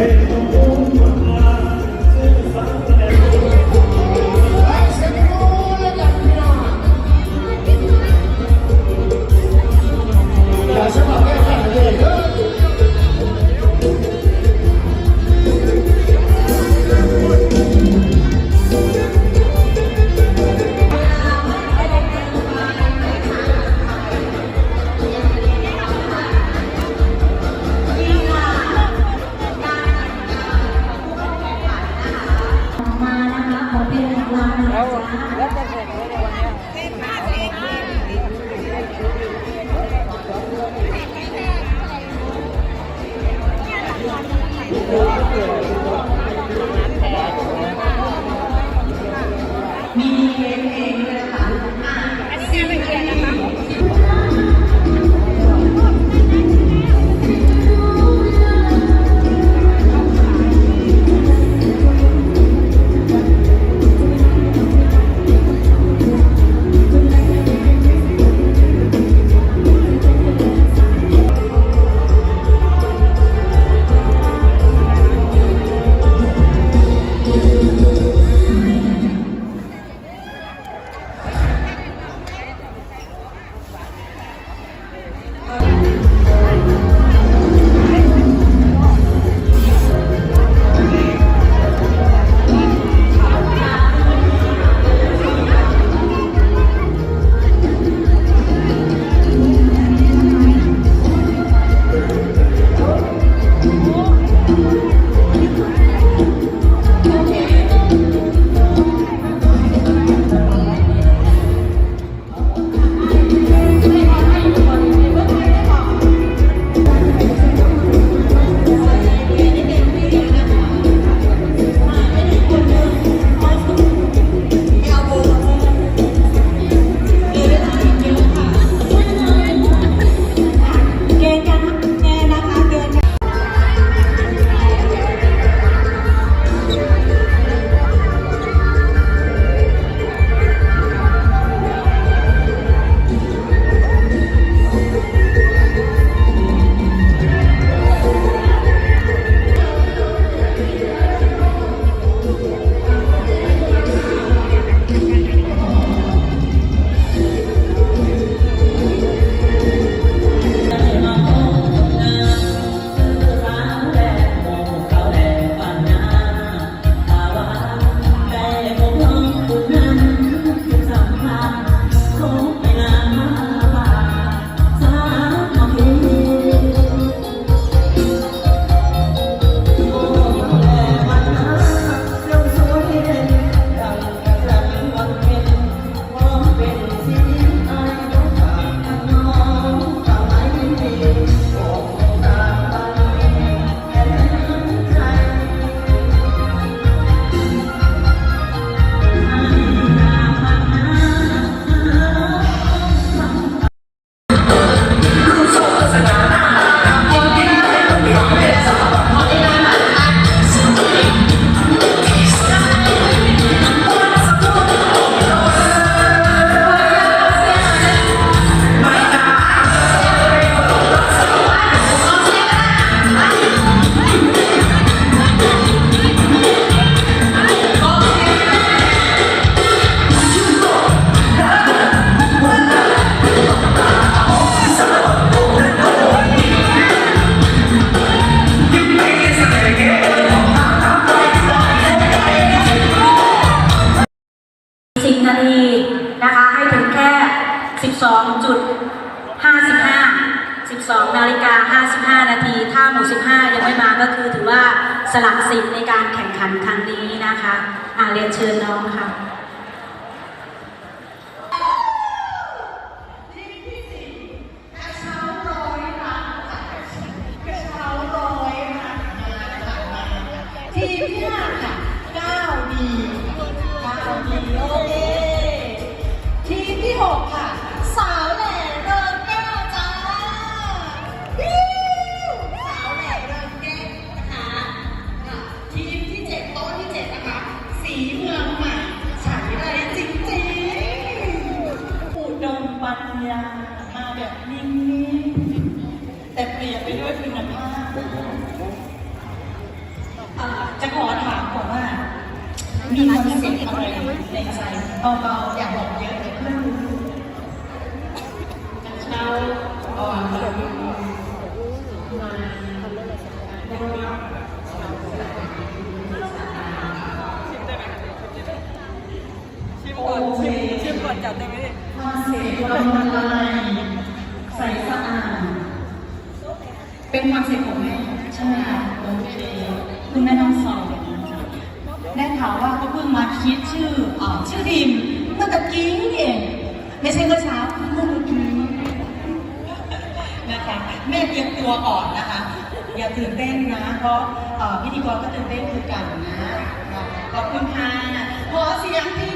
Pero como Barcelona. จุด55 12นาฬิกา55 นาที ถ้าหมู่15 ยังไม่มาก็คือถือว่าสละสิทธิ์ในการแข่งขันครั้งนี้นะคะอาเรียนเชิญน้องค่ะ ปัญญามาแบบนิ่งๆแต่เปลี่ยนไปด้วยคุณภาพอ่าจะขอถามก่อนว่า มีคอนเซ็ปต์อะไรในใจเบาๆอย่าบอกเยอะเลยเพื่อนจะเช่าอ่อนมาโอเคชิมก่อนจับได้ไหม คอนเซ็ปต์ละมุนละไมใสสะอาด เป็นความเซ็ปต์ของแม่ใช่ไหมคะโอเคคุณแม่น้องสอนได้ข่าวว่าก็เพิ่งมาคิดชื่ออชื่อทีมเมื่อตะกี้นี่เองไม่ใช่เมื่อเช้าเมื่อกี้นะคะแม่เตรียมตัวก่อนนะคะ อย่าตื่นเต้นนะ เพราะพิธีกรก็ตื่นเต้นคือกันนะขอบคุณค่ะขอเสียงที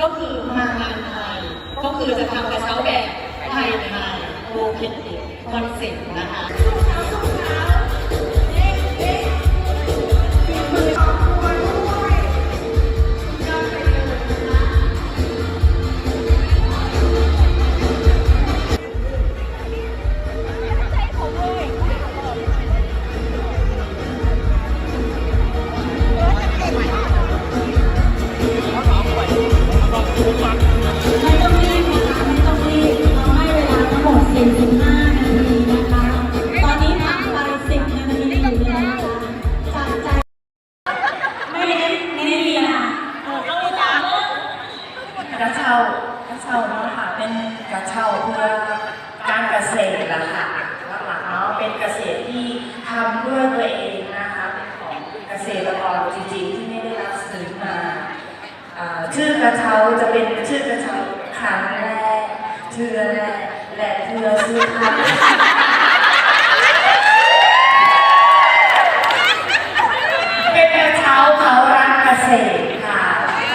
ก็คือมางานไทย ก็คือจะทำกระเช้าแบบไทยไทยโอเคคอนเซ็ปต์นะคะ และเทือสุดท้ายเป็นกระเช้าเขารักเกษตรค่ะ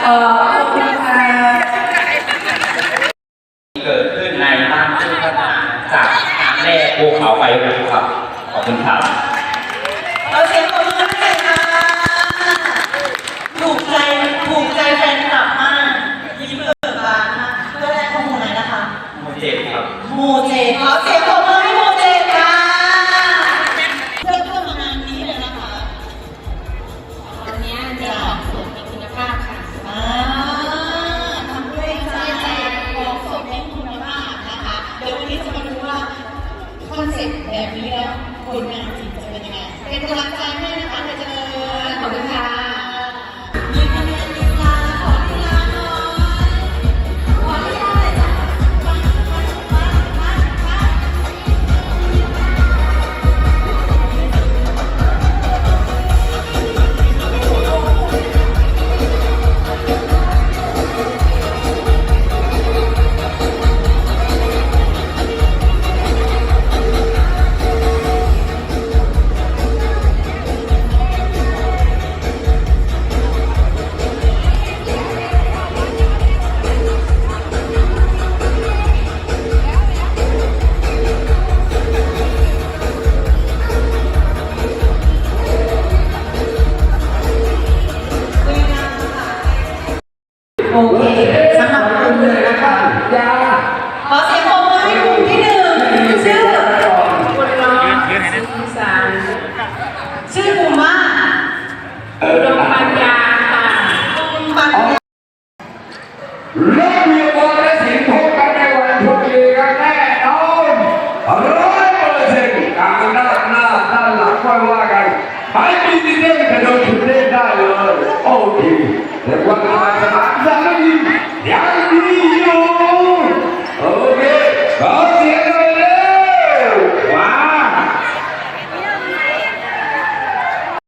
เอ่อขอบคุณค่ะเกิดขึ้นในบ้านชื่อพัฒนาจากน้ำแร่ภูเขาไฟรูครับ ขอบคุณครับ เราเสียงปรบมือให้เลยค่ะถูกใจ com quem